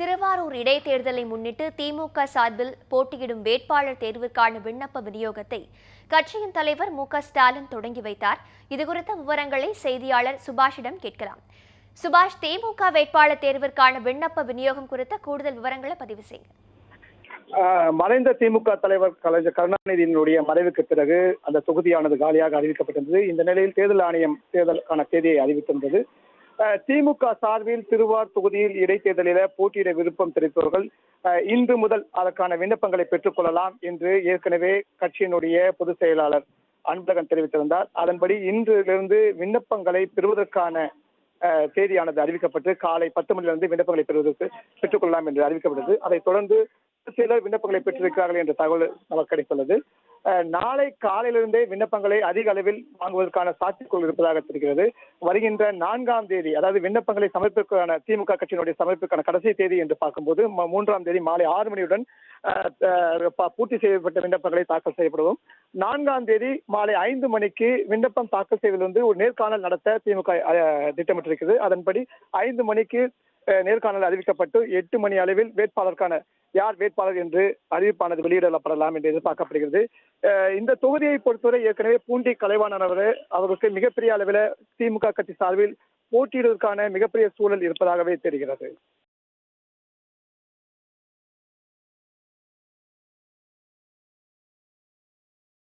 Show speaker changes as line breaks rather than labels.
திருவாரூர் இடைத்தேர்தலை முன்னிட்டு திமுக சார்பில் போட்டியிடும் வேட்பாளர் தேர்வுக்கான விண்ணப்ப விநியோகத்தை கட்சியின் தலைவர் மு ஸ்டாலின் தொடங்கி வைத்தார். இதுகுறித்த விவரங்களை செய்தியாளர் சுபாஷிடம் கேட்கலாம். சுபாஷ் திமுக வேட்பாளர் தேர்விற்கான விண்ணப்ப விநியோகம் குறித்த கூடுதல் விவரங்களை பதிவு செய்யுங்க
மறைந்த திமுக தலைவர் கலைஞர் கருணாநிதியினுடைய மறைவுக்கு பிறகு அந்த தொகுதியானது காலியாக அறிவிக்கப்பட்டிருந்தது. இந்த நிலையில் தேர்தல் ஆணையம் தேர்தலுக்கான தேதியை அறிவித்திருந்தது. திமுக சார்பில் திருவார் தொகுதியில் இடைத்தேர்தலில் போட்டியிட விருப்பம் தெரிவித்தவர்கள் இன்று முதல் அதற்கான விண்ணப்பங்களை பெற்றுக்கொள்ளலாம் என்று ஏற்கனவே கட்சியினுடைய பொதுச் செயலாளர் அன்பழகன் தெரிவித்திருந்தார். அதன்படி இன்றிலிருந்து விண்ணப்பங்களை பெறுவதற்கான தேதியானது அறிவிக்கப்பட்டு காலை பத்து மணியிலிருந்து விண்ணப்பங்களை பெறுவதற்கு பெற்றுக்கொள்ளலாம் என்று அறிவிக்கப்பட்டது. அதைத் தொடர்ந்து சிலர் விண்ணப்பங்களை பெற்றிருக்கிறார்கள் என்ற தகவல் நமக்கு கிடைத்துள்ளது. நாளை காலையிலிருந்தே விண்ணப்பங்களை அதிக அளவில் வாங்குவதற்கான சாத்தியக்கூறு இருப்பதாக தெரிகிறது. வருகின்ற நான்காம் தேதி அதாவது விண்ணப்பங்களை சமர்ப்பிற்கான திமுக கட்சியினுடைய சமர்ப்பிற்கான கடைசி தேதி என்று பார்க்கும்போது மூன்றாம் தேதி மாலை ஆறு மணியுடன் பூர்த்தி செய்யப்பட்ட விண்ணப்பங்களை தாக்கல் செய்யப்படும். நான்காம் தேதி மாலை ஐந்து மணிக்கு விண்ணப்பம் தாக்கல் செய்வதிலிருந்து ஒரு நேர்காணல் நடத்த திமுக திட்டமிட்டிருக்கிறது. அதன்படி ஐந்து மணிக்கு நேர்காணல் அறிவிக்கப்பட்டு எட்டு மணி அளவில் வேட்பாளருக்கான யார் வேட்பாளர் என்று அறிவிப்பானது வெளியிடப்படலாம் என்று எதிர்பார்க்கப்படுகிறது. இந்த தொகுதியை பொறுத்தவரை ஏற்கனவே பூண்டி கலைவாணர் அவர் அவருக்கு மிகப்பெரிய அளவில் திமுக கட்சி சார்பில் போட்டியிடுவதற்கான மிகப்பெரிய சூழல் இருப்பதாகவே தெரிகிறது.